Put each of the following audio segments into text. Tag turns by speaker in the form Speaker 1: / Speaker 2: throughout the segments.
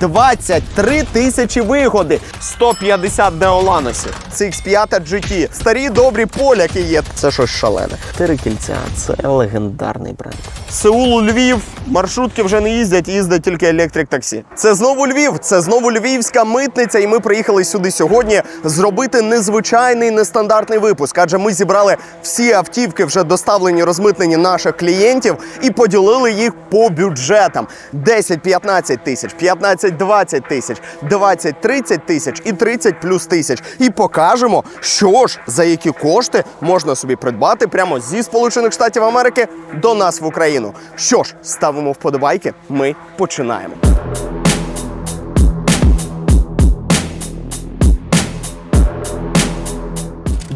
Speaker 1: 23 тисячі вигоди, 150 неоланосів. CX5 GT. Старі добрі поляки є. Це щось шалене. Чотири кільця це легендарний бренд. Сеул, Львів, маршрутки вже не їздять, їздять тільки електрик таксі. Це знову Львів, це знову львівська митниця, і ми приїхали сюди сьогодні зробити незвичайний нестандартний випуск. Адже ми зібрали всі автівки, вже доставлені, розмитнені наших клієнтів, і поділили їх по бюджетам: 10-15 тисяч, 15-20 тисяч, 20-30 тисяч і 30 плюс тисяч. І покажемо, що ж за які кошти можна собі придбати прямо зі Сполучених Штатів Америки до нас в Україну. Що ж, ставимо вподобайки. Ми починаємо.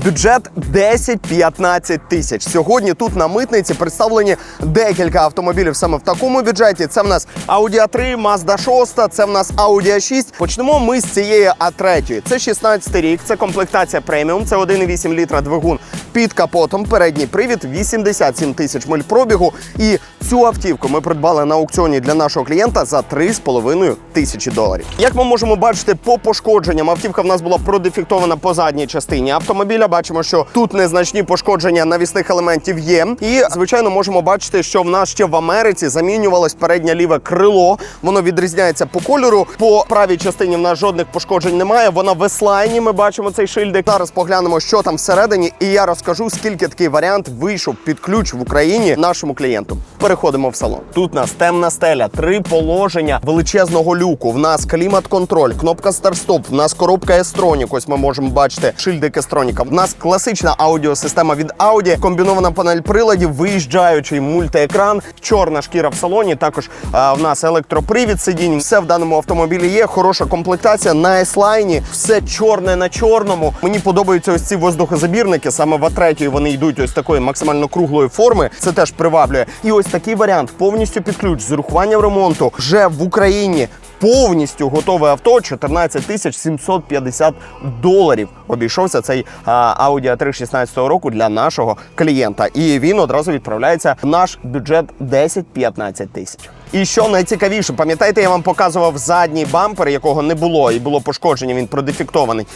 Speaker 1: Бюджет 10-15 тисяч. Сьогодні тут на митниці представлені декілька автомобілів саме в такому бюджеті. Це в нас Audi a 3, Mazda 6, це в нас Audi a 6. Почнемо ми з цієї А3. Це 16 рік, це комплектація преміум, це 1,8 літра двигун під капотом. Передній привід 87 тисяч миль пробігу. І цю автівку ми придбали на аукціоні для нашого клієнта за 3,5 тисячі доларів. Як ми можемо бачити по пошкодженням, автівка в нас була продефектована по задній частині автомобіля. Бачимо, що тут незначні пошкодження навісних елементів є. І звичайно можемо бачити, що в нас ще в Америці замінювалось переднє ліве крило. Воно відрізняється по кольору. По правій частині в нас жодних пошкоджень немає. Вона в еслайні. Ми бачимо цей шильдик. Зараз поглянемо, що там всередині, і я розкажу, скільки такий варіант вийшов під ключ в Україні нашому клієнту. Переходимо в салон. Тут нас темна стеля, три положення величезного люку. В нас клімат-контроль, кнопка старт-стоп, в нас коробка Естронік. Ось ми можемо бачити шильдик Естроніка. В нас класична аудіосистема від Audi, комбінована панель приладів, виїжджаючий мультиекран, чорна шкіра в салоні. Також а, в нас електропривід сидінь. Все в даному автомобілі є. Хороша комплектація на S-Line. Все чорне на чорному. Мені подобаються ось ці воздухозабірники. Саме в А3 вони йдуть ось такої максимально круглої форми. Це теж приваблює. І ось такий варіант повністю під ключ з урахуванням ремонту вже в Україні. Повністю готове авто 14 тисяч 750 доларів. Обійшовся цей а, Audi a 3 16 року для нашого клієнта. І він одразу відправляється в наш бюджет 10-15 тисяч. І що найцікавіше, пам'ятаєте, я вам показував задній бампер, якого не було, і було пошкодження. Він продефектований.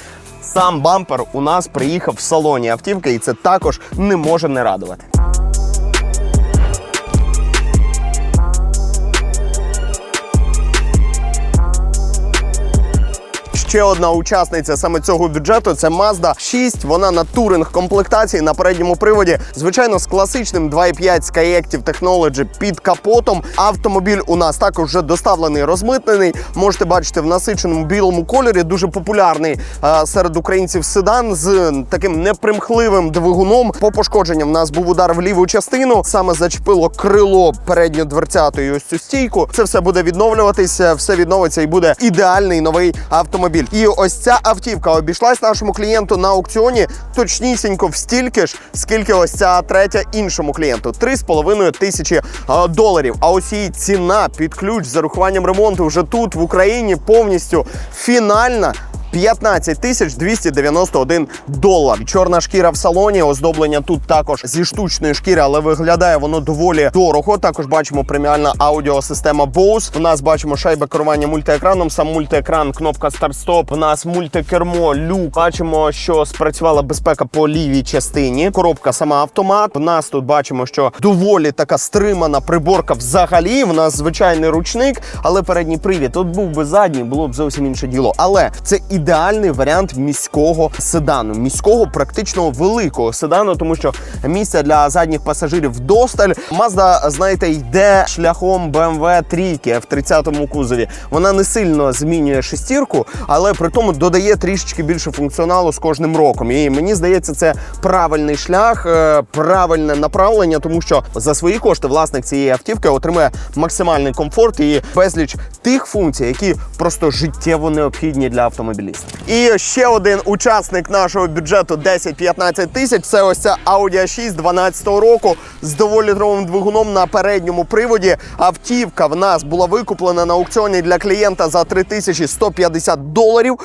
Speaker 1: Сам бампер у нас приїхав в салоні автівки, і це також не може не радувати. Ще одна учасниця саме цього бюджету це Mazda 6. Вона на туринг комплектації на передньому приводі. Звичайно, з класичним 2.5 Skyactiv Technology під капотом. Автомобіль у нас також вже доставлений, розмитнений. Можете бачити в насиченому білому кольорі. Дуже популярний е, серед українців седан з таким непримхливим двигуном. По пошкодженням в нас був удар в ліву частину. Саме зачепило крило передньо дверцятої ось цю стійку. Це все буде відновлюватися, все відновиться і буде ідеальний новий автомобіль. І ось ця автівка обійшлась нашому клієнту на аукціоні точнісінько в стільки ж, скільки ось ця третя іншому клієнту 3,5 тисячі доларів. А ось її ціна під ключ з зарахуванням ремонту вже тут в Україні повністю фінальна. 15 тисяч 291 долар. Чорна шкіра в салоні, оздоблення тут також зі штучної шкіри, але виглядає воно доволі дорого. Також бачимо преміальна аудіосистема Bose. У нас бачимо шайба керування мультиекраном, сам мультиекран, кнопка старт-стоп. У нас мультикермо, люк. Бачимо, що спрацювала безпека по лівій частині. Коробка сама автомат. У нас тут бачимо, що доволі така стримана приборка взагалі. У нас звичайний ручник, але передній привід. Тут був би задній, було б зовсім інше діло. Але це ідеальний варіант міського седану, міського практично великого седану, тому що місця для задніх пасажирів вдосталь. Mazda, знаєте, йде шляхом BMW трійки в 30-му кузові. Вона не сильно змінює шестірку, але при тому додає трішечки більше функціоналу з кожним роком. І мені здається, це правильний шлях, е, правильне направлення, тому що за свої кошти власник цієї автівки отримує максимальний комфорт і безліч тих функцій, які просто життєво необхідні для автомобіліста. І ще один учасник нашого бюджету 10-15 тисяч. Це ось ця Audi a 6 12 року з доволітровим двигуном на передньому приводі. Автівка в нас була викуплена на аукціоні для клієнта за 3150 доларів.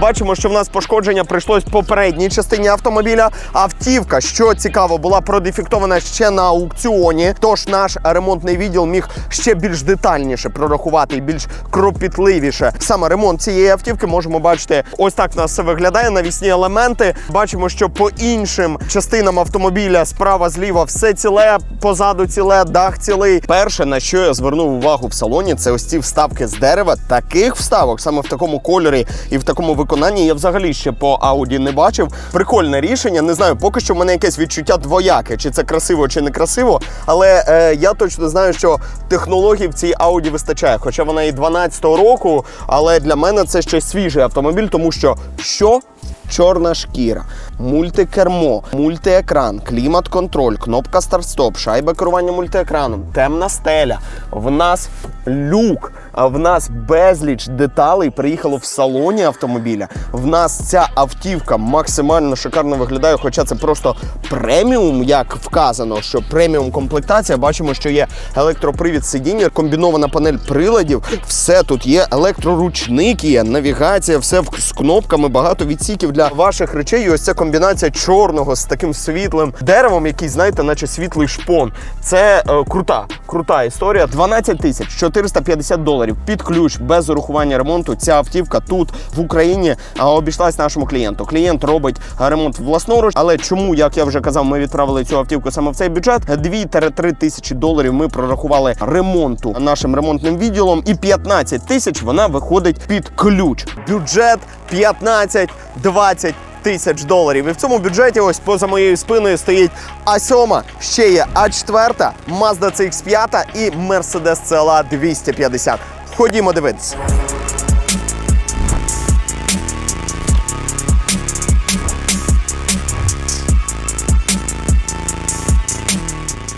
Speaker 1: Бачимо, що в нас пошкодження прийшлось по передній частині автомобіля. Автівка, що цікаво, була продефектована ще на аукціоні. Тож наш ремонтний відділ міг ще більш детальніше прорахувати і більш кропітливіше. Саме ремонт цієї автівки можемо бачити. Ось так в нас все виглядає. Навісні елементи. Бачимо, що по іншим частинам автомобіля справа зліва все ціле, позаду ціле, дах цілий. Перше, на що я звернув увагу в салоні, це ось ці вставки з дерева. Таких вставок саме в такому кольорі і в такому виконанні я взагалі ще по Audi не бачив. Прикольне рішення. Не знаю, поки що в мене якесь відчуття двояке, чи це красиво, чи не красиво. Але е, я точно знаю, що технологій в цій Audi вистачає. Хоча вона і 12-го року, але для мене це ще свіжий автомобіль, тому що що? Чорна шкіра, мультикермо, мультиекран, клімат-контроль, кнопка старт-стоп, шайба керування мультиекраном, темна стеля. В нас люк, в нас безліч деталей приїхало в салоні автомобіля. В нас ця автівка максимально шикарно виглядає, хоча це просто преміум, як вказано, що преміум комплектація. Бачимо, що є електропривід сидіння, комбінована панель приладів. Все тут є, електроручник є, навігація, все з кнопками, багато відсіків для ваших речей. І ось ця комбінація чорного з таким світлим деревом, який, знаєте, наче світлий шпон. Це е, крута, крута історія. 12 тисяч 450 доларів під ключ без урахування ремонту. Ця автівка тут в Україні обійшлась нашому клієнту. Клієнт робить ремонт власноруч, але чому, як я вже казав, ми відправили цю автівку саме в цей бюджет? 2-3 тисячі доларів ми прорахували ремонту нашим ремонтним відділом, і 15 тисяч вона виходить під ключ. Бюджет 15-20 тисяч доларів. І в цьому бюджеті, ось поза моєю спиною, стоїть А7, ще є А4, Mazda CX5 і Mercedes CLA 250. Ходімо дивитися.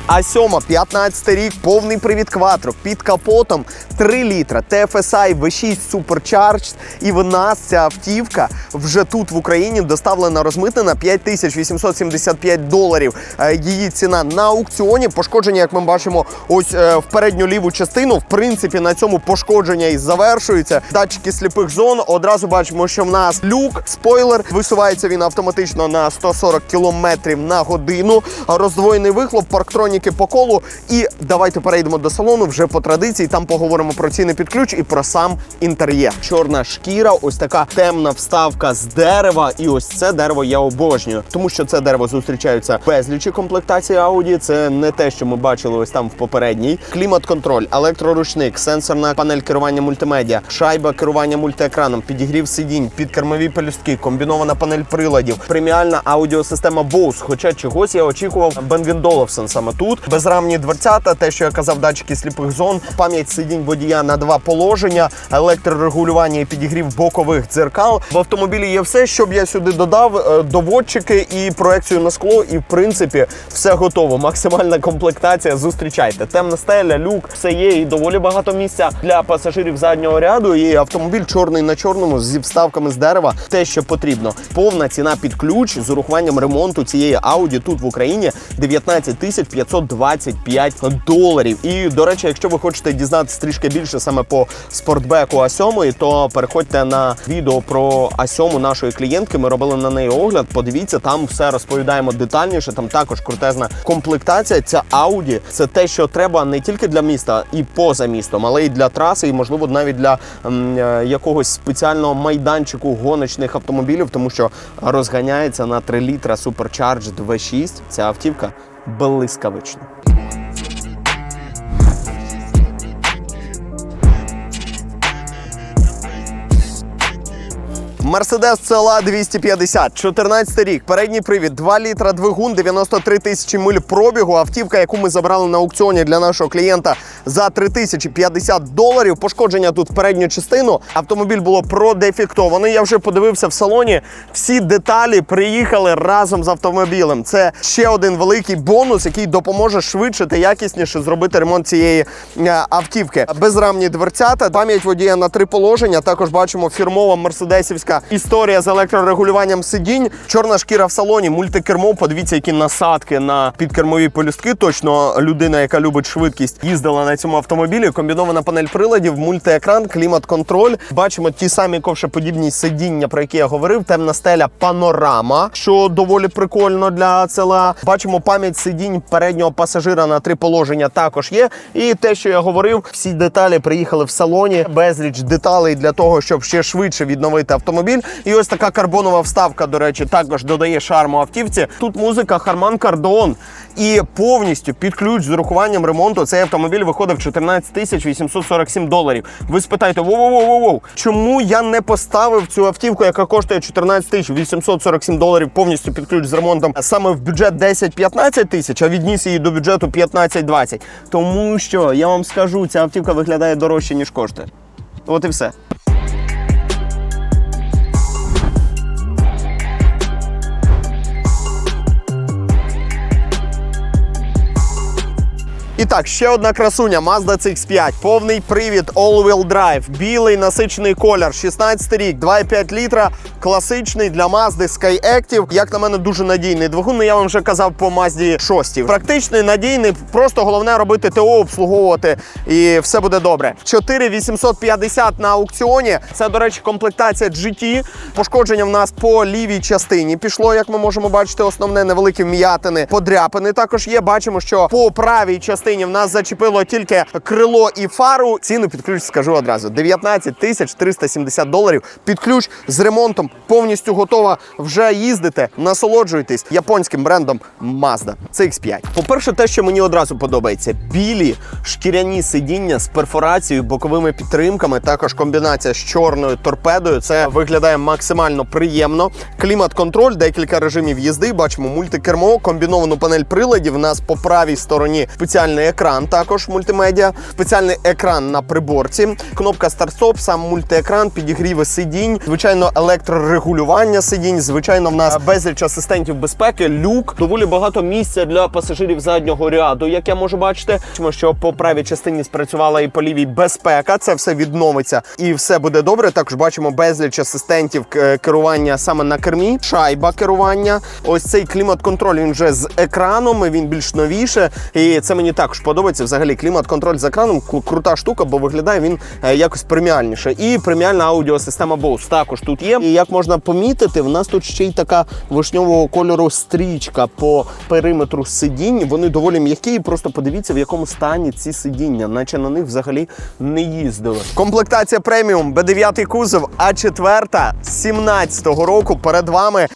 Speaker 1: А сьома, 15 рік, повний привід кватро, під капотом 3 літра, TFSI V6 Supercharged. І в нас ця автівка вже тут в Україні доставлена розмитнена 5875 доларів. Е, Її ціна на аукціоні. Пошкодження, як ми бачимо, ось е, в передню ліву частину. В принципі, на цьому пошкодження і завершується. Датчики сліпих зон. Одразу бачимо, що в нас люк, спойлер. Висувається він автоматично на 140 км на годину. Роздвоєний вихлоп, парктроніки по колу. І давайте перейдемо до салону вже по традиції. Там поговоримо про ціни під ключ і про сам інтер'єр. Чорна шкіра, ось така темна вставка з дерева. І ось це дерево я обожнюю, тому що це дерево зустрічаються безлічі комплектації Audi. Це не те, що ми бачили ось там в попередній. Клімат-контроль, електроручник, сенсорна панель керування мультимедіа, шайба керування мультиекраном, підігрів сидінь, підкермові пелюстки, комбінована панель приладів, преміальна аудіосистема Bose. Хоча чогось я очікував Бенгвін Доловсон саме тут. Безрамні дверцята, те, що я казав, датчики сліпих зон, пам'ять сидінь на два положення, електрорегулювання і підігрів бокових дзеркал. В автомобілі є все, що б я сюди додав: е, доводчики і проекцію на скло. І в принципі все готово. Максимальна комплектація. Зустрічайте. Темна стеля, люк, все є і доволі багато місця для пасажирів заднього ряду. І автомобіль чорний на чорному зі вставками з дерева. Те, що потрібно. Повна ціна під ключ з урахуванням ремонту цієї Audi тут в Україні 19 тисяч 525 доларів. І до речі, якщо ви хочете дізнатися трішки більше саме по спортбеку А7, то переходьте на відео про А7 нашої клієнтки. Ми робили на неї огляд. Подивіться, там все розповідаємо детальніше. Там також крутезна комплектація. Ця Audi – це те, що треба не тільки для міста і поза містом, але й для траси, і можливо навіть для м, е, якогось спеціального майданчику гоночних автомобілів, тому що розганяється на 3 літра Supercharged V6. Ця автівка блискавична. Мерседес CLA 250, 14 рік, передній привід, 2 літра двигун, 93 тисячі миль пробігу. Автівка, яку ми забрали на аукціоні для нашого клієнта за 3050 доларів. Пошкодження тут передню частину. Автомобіль було продефектовано. Я вже подивився в салоні. Всі деталі приїхали разом з автомобілем. Це ще один великий бонус, який допоможе швидше та якісніше зробити ремонт цієї е, автівки. Безрамні дверцята, пам'ять водія на три положення. Також бачимо фірмова мерседесівська Історія з електрорегулюванням сидінь, чорна шкіра в салоні, мультикермо. Подивіться, які насадки на підкермові полюстки. Точно людина, яка любить швидкість, їздила на цьому автомобілі. Комбінована панель приладів, мультиекран, клімат-контроль. Бачимо ті самі ковшеподібні сидіння, про які я говорив. Темна стеля панорама, що доволі прикольно для села. Бачимо пам'ять сидінь переднього пасажира на три положення. Також є. І те, що я говорив, всі деталі приїхали в салоні. Безліч деталей для того, щоб ще швидше відновити автомобіль. І ось така карбонова вставка, до речі, також додає шарму автівці. Тут музика Harman Kardon. І повністю під ключ з урахуванням ремонту цей автомобіль виходив 14 тисяч 847 доларів. Ви спитаєте, воу-воу-воу-воу, чому я не поставив цю автівку, яка коштує 14 тисяч 847 доларів повністю під ключ з ремонтом саме в бюджет 10-15 тисяч, а відніс її до бюджету 15-20? Тому що я вам скажу, ця автівка виглядає дорожче, ніж коштує. От і все. І так, ще одна красуня Mazda CX-5, повний привід All-Wheel Drive, білий насичений колір, 16 рік, 2,5 літра, класичний для Mazda Skyactiv. Як на мене, дуже надійний двигун. Ну, я вам вже казав по Mazda 6. Практичний, надійний, просто головне робити ТО, обслуговувати і все буде добре. 4850 на аукціоні. Це, до речі, комплектація GT. Пошкодження в нас по лівій частині пішло, як ми можемо бачити, основне невеликі вм'ятини, подряпини. Також є. Бачимо, що по правій частині в нас зачепило тільки крило і фару. Ціну під ключ скажу одразу: 19 тисяч 370 доларів. Під ключ з ремонтом повністю готова вже їздити. Насолоджуйтесь японським брендом Mazda CX-5. По-перше, те, що мені одразу подобається, білі шкіряні сидіння з перфорацією, боковими підтримками. Також комбінація з чорною торпедою. Це виглядає максимально приємно. Клімат-контроль, декілька режимів їзди. Бачимо мультикермо, комбіновану панель приладів. У нас по правій стороні спеціальний екран, також мультимедіа, спеціальний екран на приборці, кнопка старт-стоп, сам мультиекран, підігріви сидінь, звичайно, електрорегулювання сидінь. Звичайно, в нас безліч асистентів безпеки, люк, доволі багато місця для пасажирів заднього ряду. Як я можу бачити, Бачимо, що по правій частині спрацювала і по лівій безпека. Це все відновиться і все буде добре. Також бачимо безліч асистентів керування саме на кермі, шайба керування. Ось цей клімат-контроль він вже з екраном. Він більш новіше, і це мені також подобається. Взагалі, клімат-контроль з екраном кру- крута штука, бо виглядає він е, якось преміальніше. І преміальна аудіосистема Bose також тут є. І як можна помітити, в нас тут ще й така вишньового кольору стрічка по периметру сидінь. Вони доволі м'які. Просто подивіться, в якому стані ці сидіння, наче на них взагалі не їздили. Комплектація преміум, Б9 кузов, а 4 17-го року перед вами.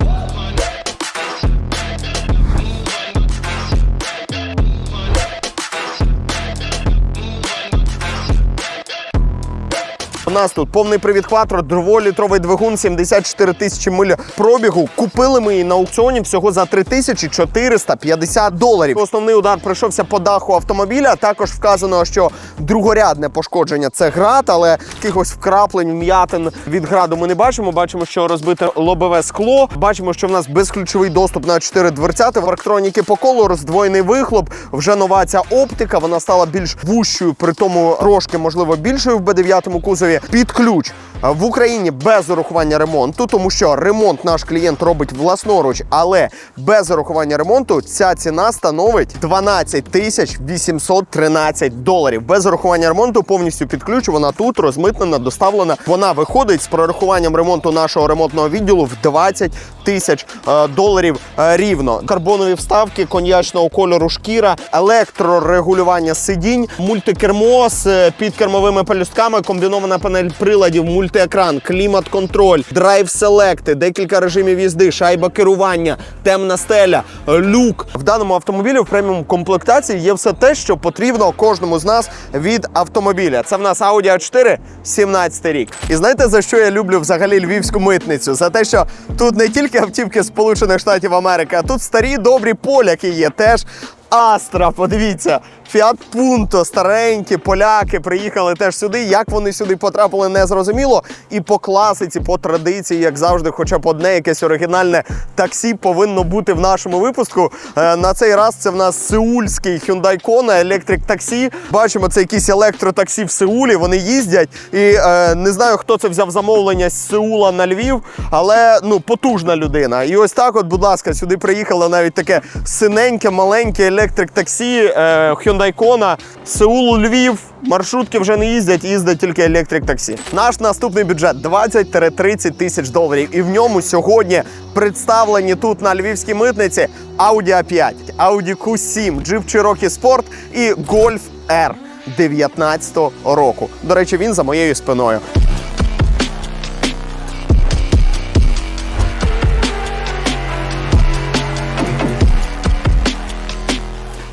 Speaker 1: У нас тут повний привід Quattro, дволітровий двигун, 74 тисячі миль пробігу. Купили ми її на аукціоні всього за 3450 доларів. Основний удар прийшовся по даху автомобіля. Також вказано, що другорядне пошкодження це град, але якихось вкраплень, м'ятин від граду ми не бачимо. Бачимо, що розбите лобове скло. Бачимо, що в нас безключовий доступ на 4 дверцяти. В електроніки по колу роздвоєний вихлоп. Вже нова ця оптика. Вона стала більш вущою, при тому трошки можливо більшою в Б9 кузові. Під ключ в Україні без урахування ремонту, тому що ремонт наш клієнт робить власноруч, але без урахування ремонту ця ціна становить 12 тисяч 813 доларів. Без урахування ремонту повністю під ключ. Вона тут розмитнена, доставлена. Вона виходить з прорахуванням ремонту нашого ремонтного відділу в 20 тисяч е, доларів е, рівно. Карбонові вставки, коньячного кольору шкіра, електрорегулювання сидінь, мультикермо з е, підкермовими пелюстками, комбінована панель приладів, мультиекран, клімат-контроль, драйв селекти, декілька режимів їзди, шайба керування, темна стеля, люк. В даному автомобілі в преміум комплектації є все те, що потрібно кожному з нас від автомобіля. Це в нас Audi a 4 17 рік. І знаєте за що я люблю взагалі львівську митницю? За те, що тут не тільки автівки Сполучених Штатів Америки, а тут старі добрі поляки є теж. Астра, подивіться, Fiat Punto, старенькі поляки приїхали теж сюди. Як вони сюди потрапили, не зрозуміло. І по класиці, по традиції, як завжди, хоча б одне якесь оригінальне таксі повинно бути в нашому випуску. Е, На цей раз це в нас сеульський Hyundai Kona електрик таксі. Бачимо, це якісь електротаксі в Сеулі. Вони їздять. І е, не знаю, хто це взяв замовлення з Сеула на Львів, але ну потужна людина. І ось так, от, будь ласка, сюди приїхало навіть таке синеньке, маленьке електрик таксі Hyundai Kona. Сеул, Львів. Маршрутки вже не їздять, їздять тільки електрик таксі. Наш наступний бюджет 20-30 тисяч доларів. І в ньому сьогодні представлені тут на львівській митниці Audi A5, Audi Q7, Jeep Cherokee Sport і Golf R 19 року. До речі, він за моєю спиною.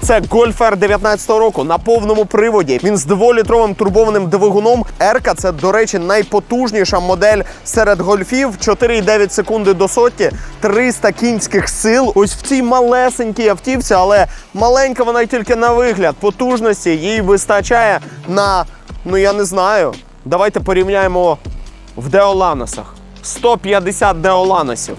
Speaker 1: Це Golf R 19 року на повному приводі. Він з дволітровим турбованим двигуном. Ерка це, до речі, найпотужніша модель серед гольфів. 4,9 секунди до сотні, 300 кінських сил. Ось в цій малесенькій автівці, але маленька вона й тільки на вигляд. Потужності їй вистачає на, ну я не знаю. Давайте порівняємо в Деоланосах. 150 Деоланосів.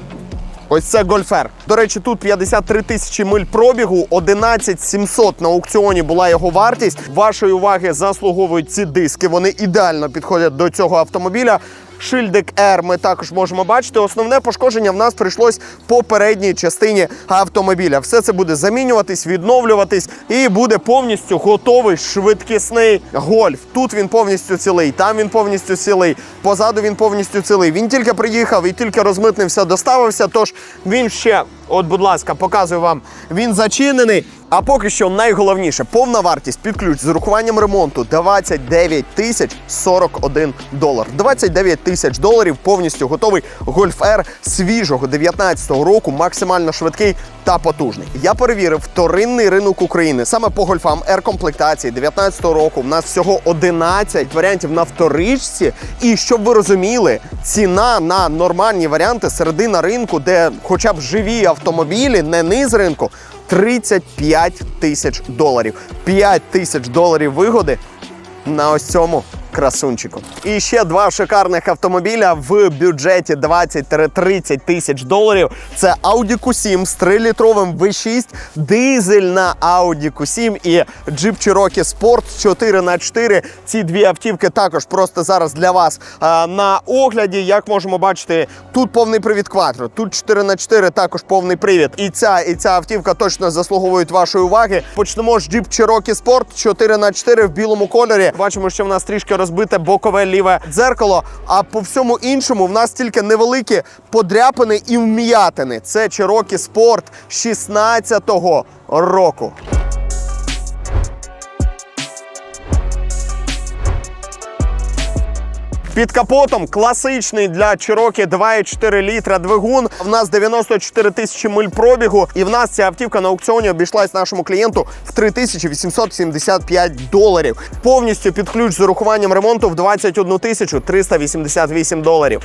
Speaker 1: Ось це гольфер. До речі, тут 53 тисячі миль пробігу, 11 700 на аукціоні була його вартість. Вашої уваги заслуговують ці диски. Вони ідеально підходять до цього автомобіля. Шильдик R ми також можемо бачити. Основне пошкодження в нас прийшлось по передній частині автомобіля. Все це буде замінюватись, відновлюватись і буде повністю готовий швидкісний гольф. Тут він повністю цілий, там він повністю цілий, позаду він повністю цілий. Він тільки приїхав і тільки розмитнився, доставився. Тож він ще, от, будь ласка, показую вам, він зачинений. А поки що найголовніше повна вартість під ключ з урахуванням ремонту 29 тисяч 41 долар. 29 тисяч доларів повністю готовий Golf R свіжого 19-го року, максимально швидкий та потужний. Я перевірив вторинний ринок України саме по гольфам R комплектації 19-го року. В нас всього 11 варіантів на вторичці. І щоб ви розуміли, ціна на нормальні варіанти середина ринку, де хоча б живі автомобілі, не низ ринку. 35 тисяч доларів. 5 тисяч доларів вигоди на ось цьому красунчику. І ще два шикарних автомобіля в бюджеті 20-30 тисяч доларів. Це Audi Q7 з 3-літровим V6, дизельна Audi Q7 і Jeep Cherokee Sport 4х4. Ці дві автівки також просто зараз для вас а, на огляді. Як можемо бачити, тут повний привід Quattro, тут 4х4 також повний привід. І ця, і ця автівка точно заслуговують вашої уваги. Почнемо з Jeep Cherokee Sport 4х4 в білому кольорі. Бачимо, що в нас трішки розбите бокове ліве дзеркало. А по всьому іншому в нас тільки невеликі подряпини і вм'ятини. Це Cherokee Sport 16-го року. Під капотом класичний для Чирокі 2,4 літра двигун. В нас 94 тисячі миль пробігу, і в нас ця автівка на аукціоні обійшлась нашому клієнту в 3875 доларів. Повністю під ключ з урахуванням ремонту в 21 тисячу 388 доларів.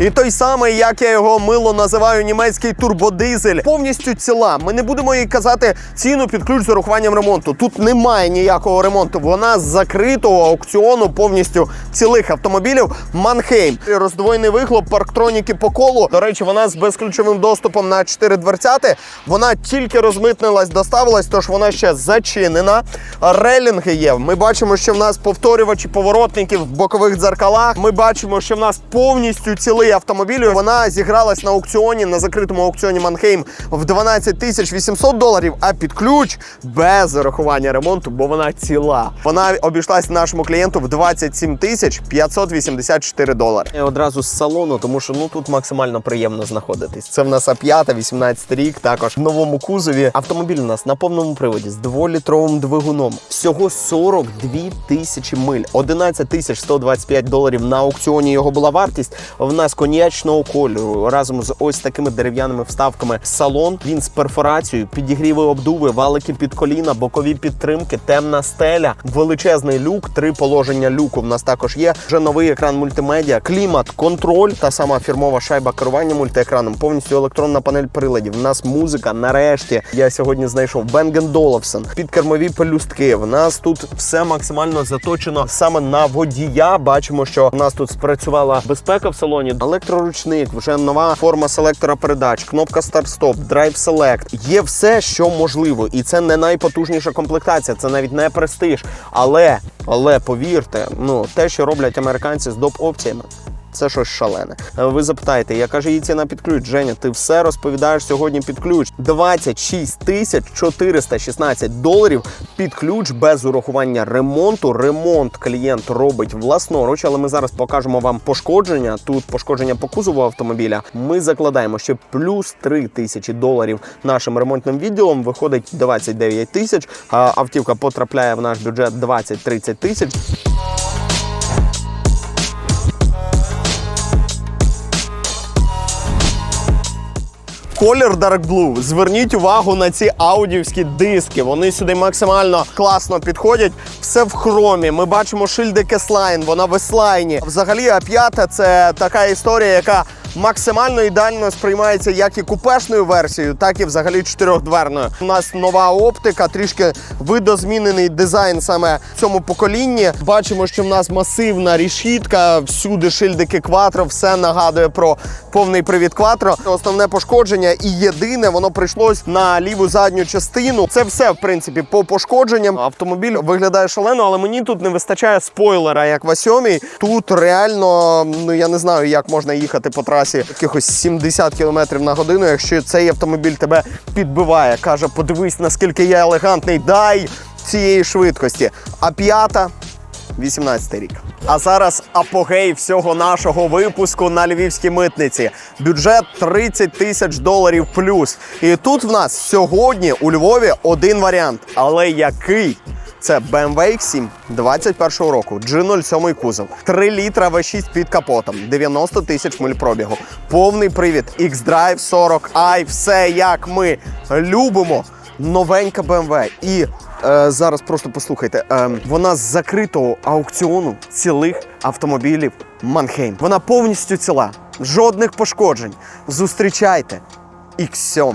Speaker 1: І той самий, як я його мило називаю, німецький турбодизель, повністю ціла. Ми не будемо їй казати ціну під ключ з урахуванням ремонту. Тут немає ніякого ремонту. Вона з закритого аукціону повністю цілих автомобілів. Манхейм. Роздвоєний вихлоп, парктроніки по колу. До речі, вона з безключовим доступом на 4 дверцяти. Вона тільки розмитнилась, доставилась, тож вона ще зачинена. Релінги є. Ми бачимо, що в нас повторювачі поворотників в бокових дзеркалах. Ми бачимо, що в нас повністю цілий автомобіль. Вона зігралась на аукціоні, на закритому аукціоні Манхейм в 12 тисяч 800 доларів, а під ключ без зарахування ремонту, бо вона ціла. Вона обійшлась нашому клієнту в 27 тисяч 584 долари. І одразу з салону, тому що ну тут максимально приємно знаходитись. Це в нас А5, 18 рік, також в новому кузові. Автомобіль у нас на повному приводі з дволітровим двигуном. Всього 42 тисячі миль, 11 тисяч 125 доларів на аукціоні його була вартість. В нас коньячного кольору разом з ось такими дерев'яними вставками. Салон він з перфорацією, підігріви обдуви, валики під коліна, бокові підтримки, темна стеля, величезний люк, три положення люку. В нас також є вже новий екран мультимедіа, клімат, контроль, та сама фірмова шайба керування мультиекраном, повністю електронна панель приладів. У нас музика. Нарешті я сьогодні знайшов Bang Olufsen, підкермові пелюстки. В нас тут все максимально заточено саме на водія. Бачимо, що в нас тут спрацювала безпека в салоні. Електроручник, вже нова форма селектора передач, кнопка старт-стоп, драйв селект. Є все, що можливо, і це не найпотужніша комплектація, це навіть не престиж. Але, але повірте, ну те, що роблять американці з доп опціями. Це щось шалене. Е, Ви запитаєте, яка ж її ціна під ключ? Женя, ти все розповідаєш сьогодні під ключ. 26 тисяч 416 доларів під ключ без урахування ремонту. Ремонт клієнт робить власноруч, але ми зараз покажемо вам пошкодження. Тут пошкодження по кузову автомобіля. Ми закладаємо, що плюс 3 тисячі доларів нашим ремонтним відділом виходить 29 тисяч. Автівка потрапляє в наш бюджет 20-30 тисяч. Колір Dark Blue. Зверніть увагу на ці аудівські диски. Вони сюди максимально класно підходять. Все в хромі. Ми бачимо шильди Кеслайн, вона в еслайні. Взагалі, А5 це така історія, яка максимально ідеально сприймається як і купешною версією, так і взагалі чотирьохдверною. У нас нова оптика, трішки видозмінений дизайн саме в цьому поколінні. Бачимо, що в нас масивна рішітка, всюди шильдики Quattro, все нагадує про повний привід Quattro. Основне пошкодження і єдине, воно прийшлось на ліву задню частину. Це все, в принципі, по пошкодженням. Автомобіль виглядає шалено, але мені тут не вистачає спойлера, як в А7. Тут реально, ну я не знаю, як можна їхати по трасі якихось 70 км на годину, якщо цей автомобіль тебе підбиває. Каже, подивись, наскільки я елегантний, дай цієї швидкості. А п'ята 18 рік. А зараз апогей всього нашого випуску на львівській митниці. Бюджет 30 тисяч доларів плюс. І тут в нас сьогодні у Львові один варіант. Але який? Це BMW X7 21 року, G07 кузов, 3 літра V6 під капотом, 90 тисяч миль пробігу, повний привід, X-Drive 40i, все як ми любимо. Новенька BMW. І е, зараз просто послухайте, е, вона з закритого аукціону цілих автомобілів Манхейм. Вона повністю ціла, жодних пошкоджень. Зустрічайте X7.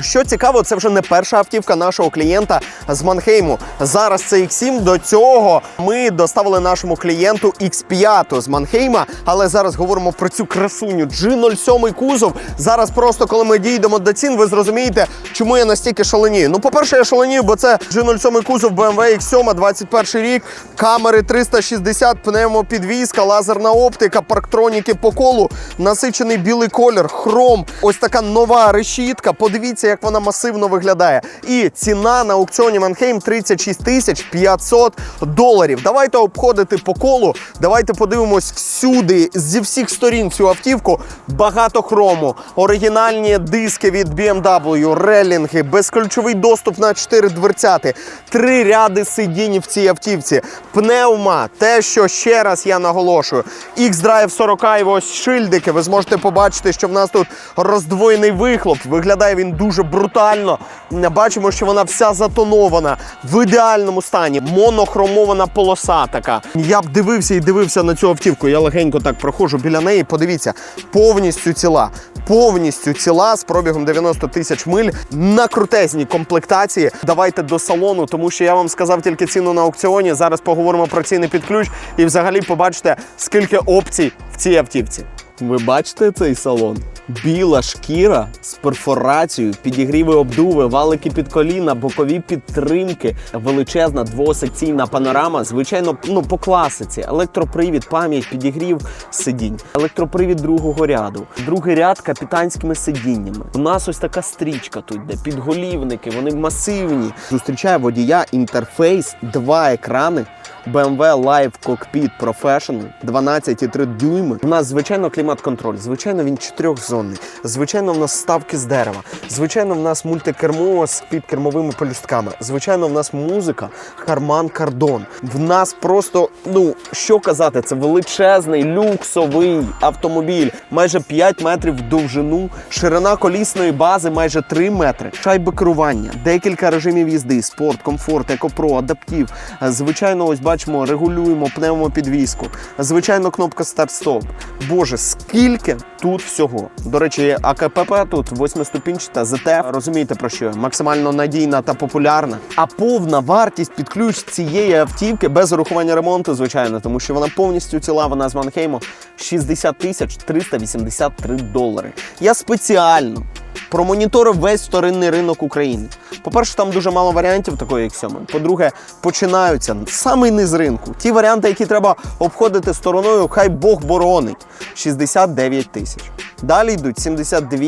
Speaker 1: Що цікаво, це вже не перша автівка нашого клієнта з Манхейму. Зараз це X7. До цього ми доставили нашому клієнту X5 з Манхейма. Але зараз говоримо про цю красуню G07 кузов. Зараз просто коли ми дійдемо до цін, ви зрозумієте, чому я настільки шаленію. Ну, по-перше, я шаленію, бо це G07 кузов BMW X7, 21 рік, камери 360, пневмопідвізка, лазерна оптика, парктроніки по колу, насичений білий колір, хром. Ось така нова решітка. Подивіться, як вона масивно виглядає. І ціна на аукціоні Манхейм 36 тисяч 500 доларів. Давайте обходити по колу. Давайте подивимось всюди, зі всіх сторін цю автівку. Багато хрому, оригінальні диски від BMW, релінги, безключовий доступ на 4 дверцяти, три ряди сидінь в цій автівці, пневма, те, що ще раз я наголошую. X-Drive 40 і ось шильдики. Ви зможете побачити, що в нас тут роздвоєний вихлоп. Виглядає він дуже брутально. Бачимо, що вона вся затонована в ідеальному стані. Монохромована полоса така. Я б дивився і дивився на цю автівку. Я легенько так проходжу біля неї. Подивіться, повністю ціла. Повністю ціла з пробігом 90 тисяч миль на крутезній комплектації. Давайте до салону, тому що я вам сказав тільки ціну на аукціоні. Зараз поговоримо про ціни під ключ і взагалі побачите, скільки опцій в цій автівці. Ви бачите цей салон? Біла шкіра з перфорацією, підігріви обдуви, валики під коліна, бокові підтримки, величезна двосекційна панорама. Звичайно, ну по класиці. Електропривід, пам'ять, підігрів сидінь, електропривід другого ряду, другий ряд капітанськими сидіннями. У нас ось така стрічка тут, де підголівники, вони масивні. Зустрічає водія інтерфейс, два екрани. BMW Live Cockpit Professional 12,3 дюйми. У нас, звичайно, клімат клімат-контроль. Звичайно, він чотирьохзонний. Звичайно, в нас ставки з дерева. Звичайно, в нас мультикермо з підкермовими полістками. Звичайно, в нас музика Харман Кардон. В нас просто, ну що казати, це величезний люксовий автомобіль, майже 5 метрів в довжину, ширина колісної бази майже 3 метри, шайби керування, декілька режимів їзди, спорт, комфорт, екопро, адаптив. Е, Звичайно, ось бачимо, регулюємо пневмопідвіску. Звичайно, кнопка старт-стоп. Боже, скільки тут всього. До речі, АКПП тут восьмиступінчата ЗТ. Розумієте про що? Максимально надійна та популярна. А повна вартість під ключ цієї автівки без урахування ремонту, звичайно, тому що вона повністю ціла, вона з Манхейму 60 тисяч 383 долари. Я спеціально промоніторив весь вторинний ринок України. По-перше, там дуже мало варіантів такої, як сьомий. По-друге, починаються самий низ ринку. Ті варіанти, які треба обходити стороною, хай Бог боронить. 69 тисяч. Далі йдуть 72,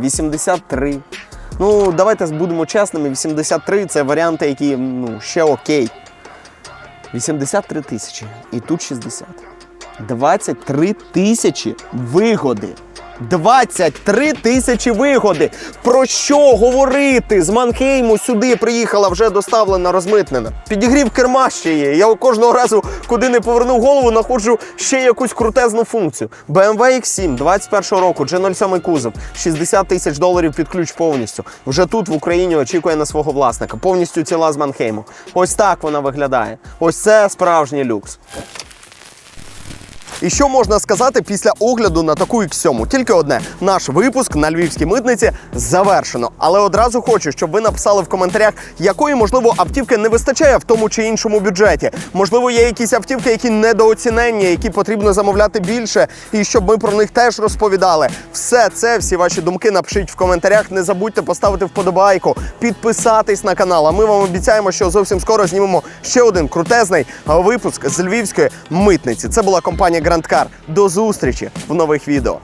Speaker 1: 83. Ну, давайте будемо чесними, 83 це варіанти, які ну, ще окей. 83 тисячі. І тут 60. 23 тисячі вигоди. 23 тисячі вигоди. Про що говорити? З Манхейму сюди приїхала, вже доставлена, розмитнена. Підігрів керма ще є. Я кожного разу, куди не повернув голову, знаходжу ще якусь крутезну функцію. BMW X7 21 року, G07 кузов, 60 тисяч доларів під ключ повністю. Вже тут в Україні очікує на свого власника. Повністю ціла з Манхейму. Ось так вона виглядає. Ось це справжній люкс. І що можна сказати після огляду на таку X7? Тільки одне: наш випуск на львівській митниці завершено. Але одразу хочу, щоб ви написали в коментарях, якої можливо автівки не вистачає в тому чи іншому бюджеті. Можливо, є якісь автівки, які недооціненні, які потрібно замовляти більше, і щоб ми про них теж розповідали. Все це, всі ваші думки напишіть в коментарях. Не забудьте поставити вподобайку, підписатись на канал. А ми вам обіцяємо, що зовсім скоро знімемо ще один крутезний випуск з львівської митниці. Це була компанія Car. До зустрічі в нових відео.